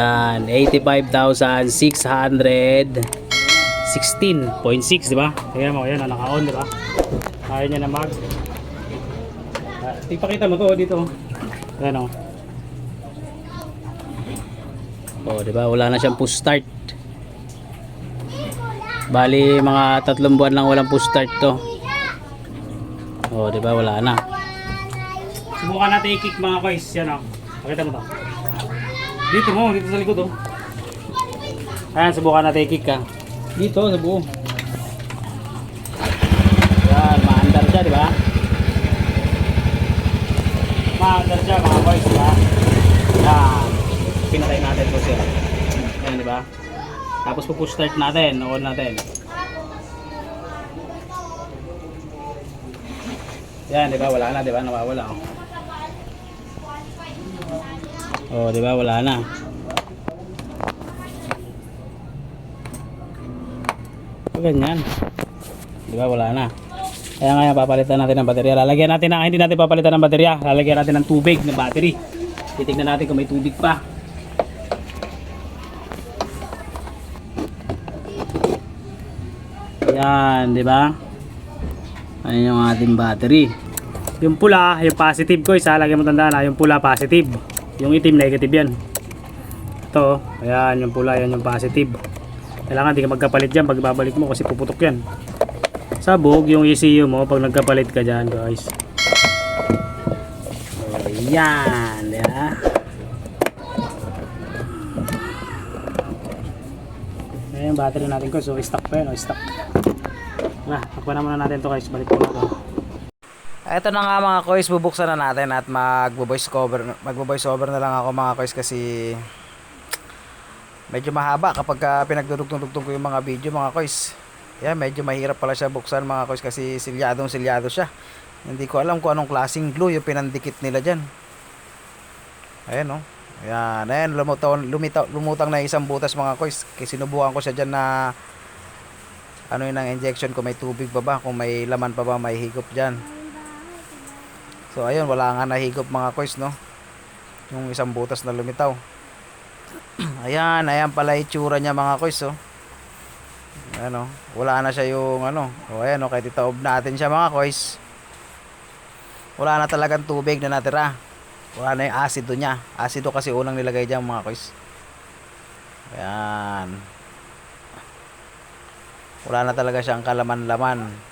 Yan, 85,616.6, di ba? Tingnan mo, yan, naka-on, di ba? Ayaw niya na mag... Ah, ipakita mo to dito. Ayan o. Oh, di ba? Wala na siyang push start. Bali, mga tatlong buwan lang walang push start to. Oh, di ba? Wala na. Subukan natin i-kick mga guys. Yan o. Pakita mo to. Dito mo, dito sa likod oh. Ayan, subukan natin i-kick ka. Dito, sa buo. Yan, maandar siya, di ba? Maandar siya mga boys, di ba? Yan. Pinatay natin po siya. Yan, di ba? Tapos pupush start natin, on natin. Yan, di ba? Wala na, di ba? Nawawala. Oh. Oh, di ba? Wala na. So, ganyan. Di ba? Wala na. Kaya ngayon, papalitan natin ng baterya. Lalagyan natin na, hindi natin papalitan ng baterya. Lalagyan natin ng tubig na battery. Titignan natin kung may tubig pa. Yan, di ba? Ayan yung ating battery. Yung pula, yung positive ko, isa lagi mo tandaan yung pula positive. Yung itim negative yan. Ito, ayan yung pula, yan yung positive. Kailangan di ka magkapalit dyan pag babalik mo kasi puputok yan. Sabog yung ECU mo pag nagkapalit ka dyan guys. Ayan, ba? Ayan yung battery natin ko, so stock pa yan, o stock. Wala, takpan na muna natin to guys, balik ko na to. Ito na nga mga kois, bubuksan na natin at magbo-voice cover, magbo-voice over na lang ako mga kois kasi medyo mahaba kapag uh, pinagdudugtong-dugtong ko yung mga video mga kois. Yeah, medyo mahirap pala siya buksan mga kois kasi silyadong silyado siya. Hindi ko alam kung anong klaseng glue yung pinandikit nila dyan. Ayan oh. Ayan, ayan lumutaw, lumitaw, lumutang na isang butas mga kois. Kasi sinubukan ko siya dyan na ano yun ang injection kung may tubig pa ba, kung may laman pa ba, may higop dyan. So ayun, wala nga nahigop mga kois, no? Yung isang butas na lumitaw. ayan, ayan pala itsura niya mga kois, oh. Ano, wala na siya yung ano. O ayan, oh, kahit itaob natin siya mga kois. Wala na talagang tubig na natira. Wala na yung asido niya. Asido kasi unang nilagay diyan mga kois. Ayan. Wala na talaga siyang kalaman-laman.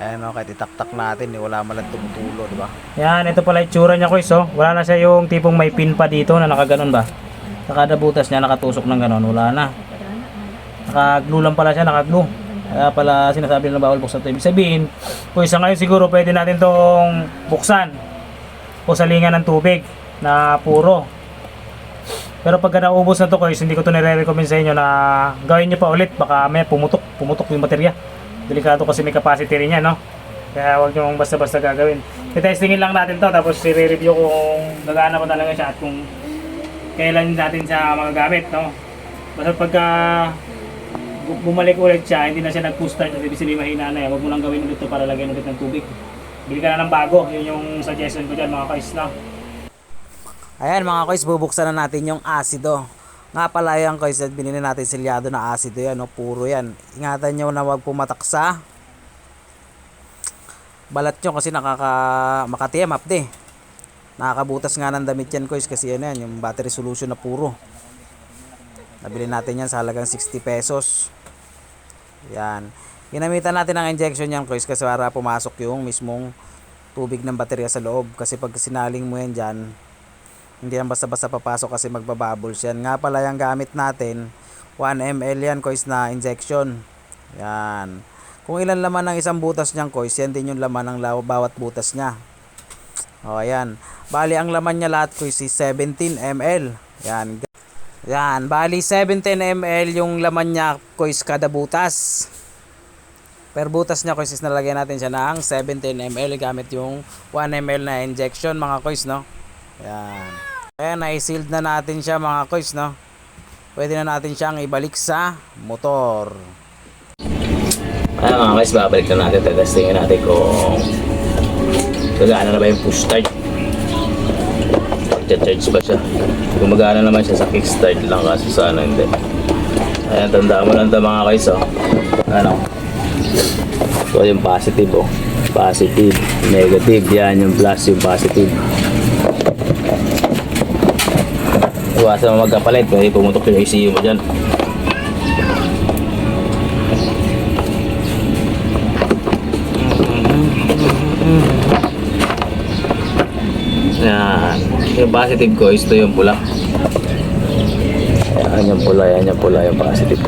Ayan o, kahit itaktak natin, eh, wala man lang tumutulo, di ba? Yan, ito pala itsura niya, Kois, oh. Wala na siya yung tipong may pin pa dito na nakaganon ba? Sa kada butas niya, nakatusok ng ganon, wala na. Nakaglue lang pala siya, nakaglue. Kaya pala sinasabi na bawal buksan ito. Ibig sabihin, kung isa ngayon siguro pwede natin tong buksan o salingan ng tubig na puro. Pero pagka naubos na to guys, hindi ko to nire-recommend sa inyo na gawin nyo pa ulit. Baka may pumutok, pumutok yung baterya. Delikado kasi may capacity rin yan, no? Kaya huwag nyo basta-basta gagawin. I-testingin lang natin to, tapos i-review kung gagana pa talaga siya at kung kailan natin siya magagamit, no? Basta pagka bu- bumalik ulit siya, hindi na siya nag-push start at ibig mahina na yan, huwag mo lang gawin ulit to para lagyan ulit ng tubig. Bili ka na ng bago, yun yung suggestion ko dyan mga guys, no? Ayan mga kois, bubuksan na natin yung asido. Nga pala yan at binili natin silyado na asido yan, no? puro yan. Ingatan nyo na wag pumatak sa balat nyo kasi nakaka makatiyam up de. Nakakabutas nga ng damit yan kois kasi yan yan, yung battery solution na puro. Nabili natin yan sa halagang 60 pesos. Yan. Ginamitan natin ng injection yan kois kasi para pumasok yung mismong tubig ng baterya sa loob. Kasi pag sinaling mo yan dyan, hindi yan basta-basta papasok kasi magbabubbles yan. Nga pala yung gamit natin, 1 ml yan kois na injection. Yan. Kung ilan laman ng isang butas niyang kois, yan din yung laman ng bawat butas niya. O, ayan. Bali, ang laman niya lahat kois is 17 ml. Yan. Yan. Bali, 17 ml yung laman niya kois kada butas. Per butas niya kois is nalagyan natin siya ng 17 ml gamit yung 1 ml na injection mga kois, no? Yan. Ayan, na-sealed na natin siya mga kois, no? Pwede na natin siyang ibalik sa motor. Ayan mga guys, babalik na natin. Testingin natin kung gagana na ba yung push start. nagcha-charge pa siya. Gumagana naman siya sa kickstart lang kasi sa ano hindi. Ayan, tandaan mo lang ito mga guys, oh. Ano? So, yung positive, oh. Positive, negative. Yan, yung plus, yung positive. Iwasan mo magkapalit, kaya pumutok yung ECU mo dyan. Yan. Yung positive ko, ito yung pula. Yan yung pula, yan yung pula, yung positive.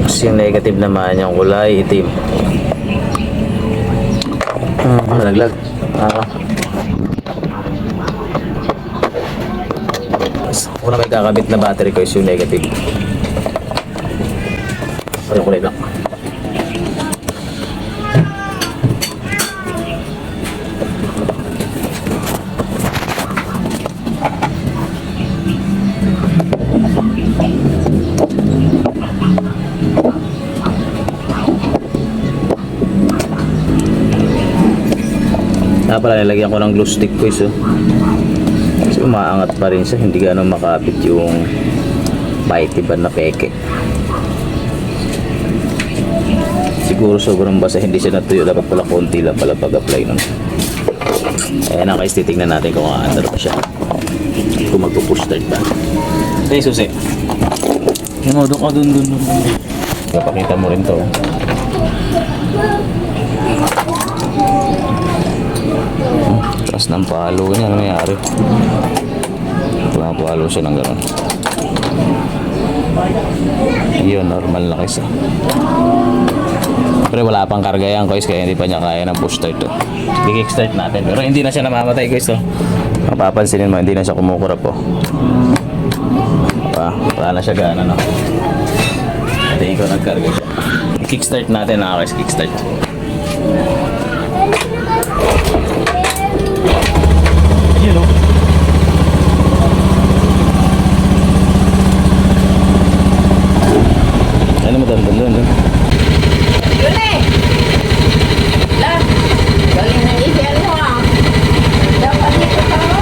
Tapos yung negative naman, yung kulay itim. Ah, nalaglag. Ah. Una may kakabit na battery ko is yung negative. Yung kulay black. Kaya pala nilagyan ko ng glue stick ko iso. Kasi umaangat pa rin siya, hindi gano'ng makapit yung paitiban na peke. Siguro sobrang basa, hindi siya natuyo. Dapat pala konti lang pala pag-apply nun. Ayan na guys, titignan natin kung aandar pa siya. Kung magpo-push start ba. Yung susi. Yung modo ka dun dun dun. dun. Papakita mo rin to. Taas ng palo niya, ano nangyari? Pumapalo siya ng gano'n. Yun, normal na kasi. Pero wala pang karga yan guys, kaya hindi pa niya kaya ng push start to. I-kickstart natin. Pero hindi na siya namamatay guys to. Mapapansinin mo, hindi na siya kumukura po. Pa, wala na siya gana no. Hindi ko nagkarga siya. I-kickstart natin na guys, kickstart. Yun o. Ano mo doon? Doon, doon. Yun eh! La, galing ng email mo ah. Dapat dito ka mo.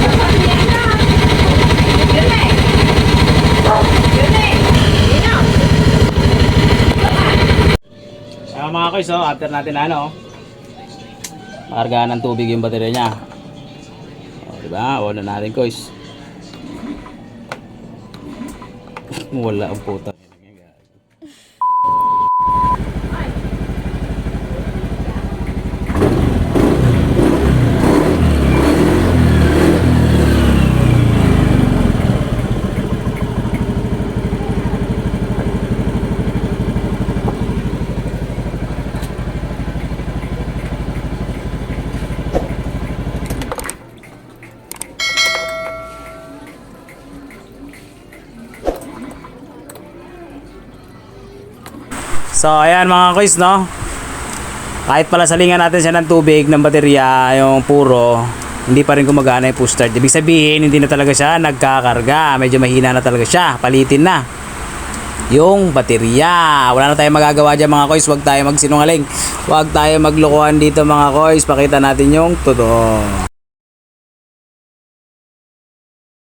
Dapat yan na. Yun eh! Yun eh! Yun na. Ah, mga guys, oh, after natin na ano, makargahan ng tubig yung baterya niya. O, diba? On na natin, guys. Wala ang puta. So, ayan mga guys, no? Kahit pala salingan natin siya ng tubig, ng baterya, yung puro, hindi pa rin gumagana yung push start. Ibig sabihin, hindi na talaga siya nagkakarga. Medyo mahina na talaga siya. Palitin na. Yung baterya. Wala na tayong magagawa dyan mga koys. Huwag tayo magsinungaling. Huwag tayo maglokohan dito mga koys. Pakita natin yung todo.